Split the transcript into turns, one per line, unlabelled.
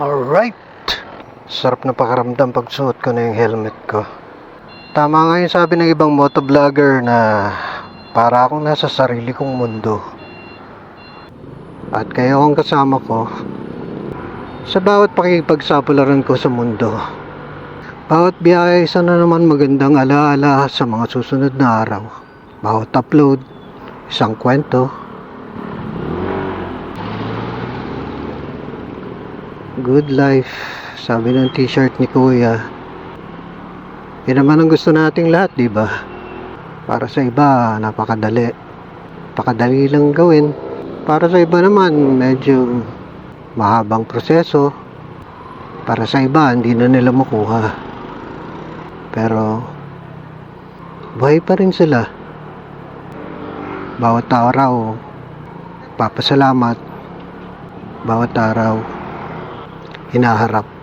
Alright. Sarap na pakaramdam pag suot ko na yung helmet ko. Tama nga yung sabi ng ibang motovlogger na para akong nasa sarili kong mundo. At kayo ang kasama ko sa bawat pakikipagsapularan ko sa mundo. Bawat biyahe isa na naman magandang alaala sa mga susunod na araw. Bawat upload, isang kwento. Good life, sabi ng t-shirt ni Kuya. Yan naman ang gusto nating lahat, di ba? Para sa iba, napakadali. Napakadali lang gawin. Para sa iba naman, medyo mahabang proseso. Para sa iba, hindi na nila makuha. Pero, buhay pa rin sila. Bawat araw, papasalamat. Bawat araw, hinaharap.